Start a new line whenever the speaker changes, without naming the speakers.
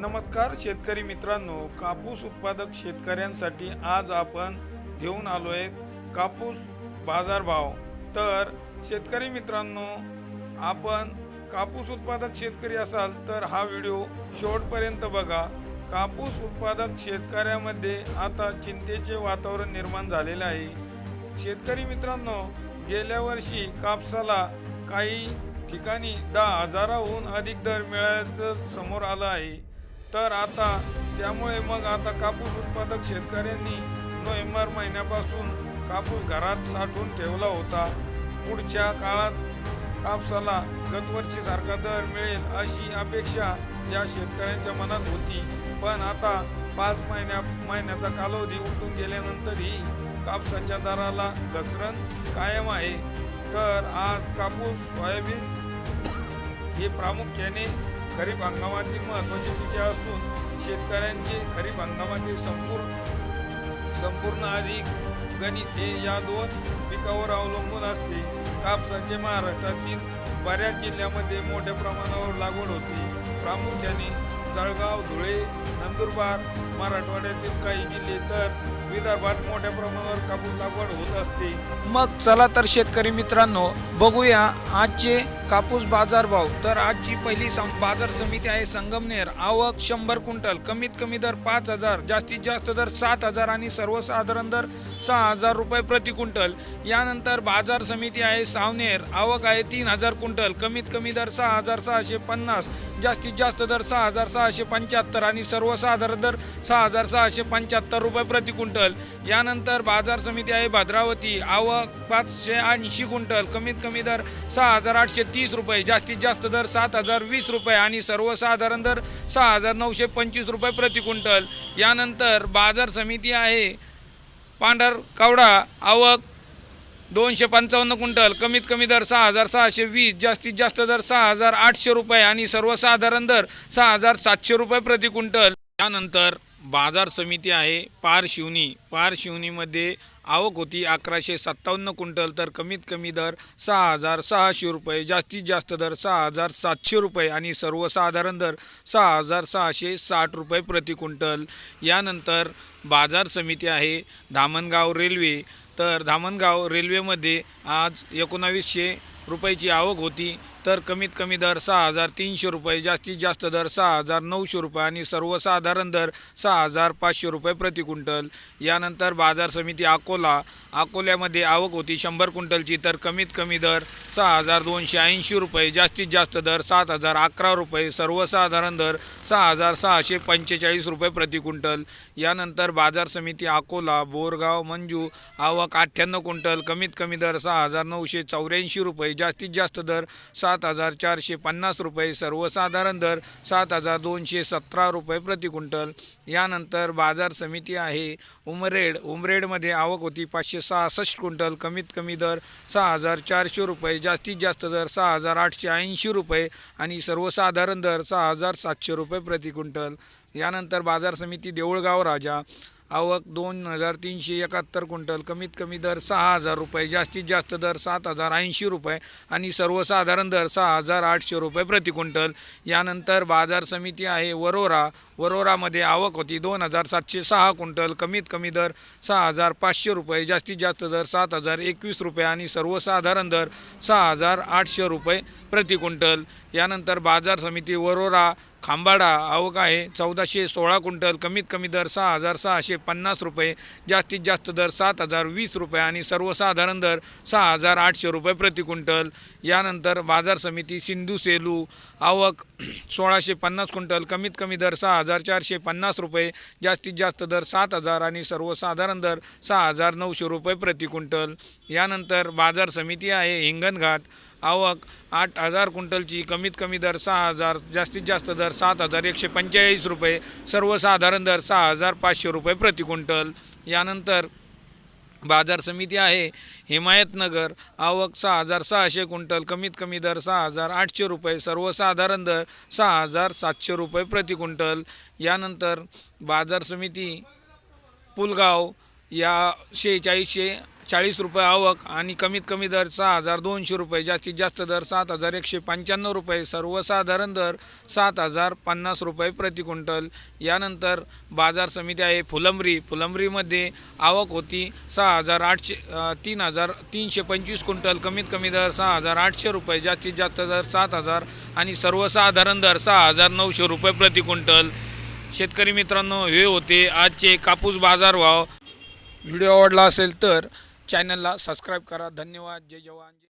नमस्कार शेतकरी मित्रांनो कापूस उत्पादक शेतकऱ्यांसाठी आज आपण घेऊन आलो आहे कापूस बाजारभाव. तर शेतकरी मित्रांनो आपण कापूस उत्पादक शेतकरी असाल तर हा व्हिडिओ शेवटपर्यंत बघा. कापूस उत्पादक शेतकऱ्यामध्ये आता चिंतेचे वातावरण निर्माण झालेले आहे. शेतकरी मित्रांनो गेल्या वर्षी कापसाला काही ठिकाणी दहा हजाराहून अधिक दर मिळाल्याचं समोर आलं आहे. तर आता त्यामुळे मग आता कापूस उत्पादक शेतकऱ्यांनी नोव्हेंबर महिन्यापासून कापूस घरात साठवून ठेवला होता. पुढच्या काळात कापसाला गतवर्षी सारखा दर मिळेल अशी अपेक्षा या शेतकऱ्यांच्या मनात होती. पण आता पाच महिन्या महिन्याचा कालावधी उलटून गेल्यानंतरही कापसाच्या दराला घसरण कायम आहे. तर आज कापूस सोयाबीन हे प्रामुख्याने खरीप हंगामातील महत्त्वाची पिके असून शेतकऱ्यांचे खरीप हंगामातील संपूर्ण संपूर्ण अधिक गणित हे या दोन पिकावर अवलंबून असते. कापसाचे महाराष्ट्रातील बऱ्याच जिल्ह्यामध्ये मोठ्या प्रमाणावर लागवड होते. प्रामुख्याने जळगाव धुळे नंदुरबार मराठवाड्यातील काही जिल्हे तर विदर्भात मोठ्या प्रमाणावर कापूस लागवड होत असते.
मग चला तर शेतकरी मित्रांनो बघूया आजचे कापूस बाजार भाव. तर आजची पहिली सं- बाजार समिती आहे संगमनेर आवक शंभर क्विंटल कमीत कमी दर पाच हजार जास्तीत जास्त दर सात हजार आणि सर्वसाधारण दर सहा हजार रुपये प्रति क्विंटल. यानंतर बाजार समिती आहे सावनेर आवक आहे तीन हजार क्विंटल कमीत कमी दर सहा हजार सहाशे पन्नास जास्तीत जास्त दर सहा हजार सहाशे पंच्याहत्तर आणि सर्वसाधारण दर सहा हजार सहाशे पंच्याहत्तर रुपये प्रति क्विंटल. यानंतर बाजार समिती आहे भद्रावती आवक पाचशे ऐंशी क्विंटल कमीत कमी दर सहा हजार आठशे तीस रुपये जास्तीत जास्त दर सात हजार वीस रुपये आणि सर्वसाधारण दर सहा हजार नऊशे पंचवीस रुपये प्रति क्विंटल. यानंतर बाजार समिती आहे. पांढर कावडा आवक दोनशे पंचावन्न क्विंटल. कमीत कमी दर सहा हजार सहाशे वीस जास्तीत जास्त दर सहा हजार आठशे रुपये आणि सर्वसाधारण दर सहा हजार सातशे रुपये प्रति क्विंटल. त्यानंतर बाजार समिती आहे पार शिवनी पार शिवनीमध्ये आवक होती अकराशे सत्तावन्न क्विंटल तर कमीत कमी दर सहा हजार सहाशे रुपये जास्तीत जास्त दर सहा हजार सातशे रुपये आणि सर्वसाधारण दर सहा हजार सहाशे साठ रुपये प्रति क्विंटल. यानंतर बाजार समिती आहे धामणगाव रेल्वे. तर धामणगाव रेल्वेमध्ये आज एकोणावीसशे रुपयाची आवक होती. तर कमीत कमी दर सहा हजार तीनशे रुपये जास्तीत जास्त दर सहा हजार नऊशे रुपये आणि सर्वसाधारण दर सहा हजार पाचशे रुपये प्रति क्विंटल. यानंतर बाजार समिती अकोला अकोल्यामध्ये आवक होती शंभर क्विंटलची तर कमीत कमी दर सहा हजार दोनशे ऐंशी रुपये जास्तीत जास्त दर सात हजार अकरा रुपये सर्वसाधारण दर सहा हजार सहाशे पंचेचाळीस रुपये प्रति क्विंटल. यानंतर बाजार समिती अकोला बोरगाव मंजू आवक अठ्ठ्याण्णव क्विंटल कमीत कमी दर सहा हजार नऊशे चौऱ्याऐंशी रुपये जास्तीत जास्त दर सात हजार चारशे पन्नास रुपये सर्वसाधारण दर सात हजार दोनशे सतरा रुपये प्रति क्विंटल. यानंतर बाजार समिती आहे. उमरेड उमरेडमध्ये आवक होती पाचशे सहासष्ट क्विंटल कमीत कमी दर सहा हजार चारशे रुपये जास्तीत जास्त दर सहा हजार आठशे ऐंशी रुपये आणि सर्वसाधारण दर सहा हजार सातशे रुपये प्रति क्विंटल. यानंतर बाजार समिती देऊळगाव राजा. आवक दोन हजार तीनशे एकाहत्तर क्विंटल कमीत कमी दर सहा हजार रुपये जास्तीत जास्त दर सात हजार ऐंशी रुपये आणि सर्वसाधारण दर सहा हजार आठशे रुपये प्रति क्विंटल. यानंतर बाजार समिती आहे वरोरा. वरोरामध्ये आवक होती दोन हजार सातशे सहा क्विंटल कमीत कमी दर सहा हजार पाचशे रुपये जास्तीत जास्त दर सात हजार एकवीस रुपये आणि सर्वसाधारण दर सहा हजार आठशे रुपये प्रति क्विंटल. यानंतर बाजार समिती वरोरा खांबाडा आवक आहे चौदाशे सोळा क्विंटल कमीत कमी दर सहा हजार सहाशे पन्नास रुपये जास्तीत जास्त दर सात हजार वीस रुपये आणि सर्वसाधारण दर सहा हजार आठशे रुपये प्रति क्विंटल. यानंतर बाजार समिती सिंधू सेलू आवक सोळाशे पन्नास क्विंटल कमीत कमी दर सहा हजार चारशे पन्नास रुपये जास्तीत जास्त दर सात हजार आणि सर्वसाधारण दर सहा हजार नऊशे रुपये प्रति क्विंटल. यानंतर बाजार समिती आहे हिंगणघाट आवक आठ हजार क्विंटलची कमीत कमी दर सहा हजार जास्तीत जास्त दर सात हजार एकशे पंचेचाळीस रुपये सर्वसाधारण दर सहा हजार पाचशे रुपये प्रति क्विंटल. यानंतर बाजार समिती आहे हिमायतनगर आवक सहा हजार सहाशे क्विंटल कमीत कमी दर सहा हजार आठशे रुपये सर्वसाधारण दर सहा हजार सातशे रुपये प्रति क्विंटल. यानंतर बाजार समिती पुलगाव या शेहेचाळीसशे चाळीस रुपये आवक आणि कमीत कमी दर सहा हजार दोनशे रुपये जास्तीत जास्त दर सात हजार एकशे पंच्याण्णव रुपये सर्वसाधारण दर सात हजार पन्नास रुपये प्रति क्विंटल. यानंतर बाजार समिती आहे फुलंबरी. फुलंबरीमध्ये आवक होती सहा हजार आठशे तीन हजार तीनशे पंचवीस क्विंटल. कमीत कमी दर सहा हजार आठशे रुपये जास्तीत जास्त दर सात हजार आणि सर्वसाधारण दर सहा हजार नऊशे रुपये प्रति क्विंटल. शेतकरी मित्रांनो हे होते आजचे कापूस बाजारभाव. व्हिडिओ आवडला असेल तर चॅनलला सबस्क्राईब करा. धन्यवाद. जय जवान.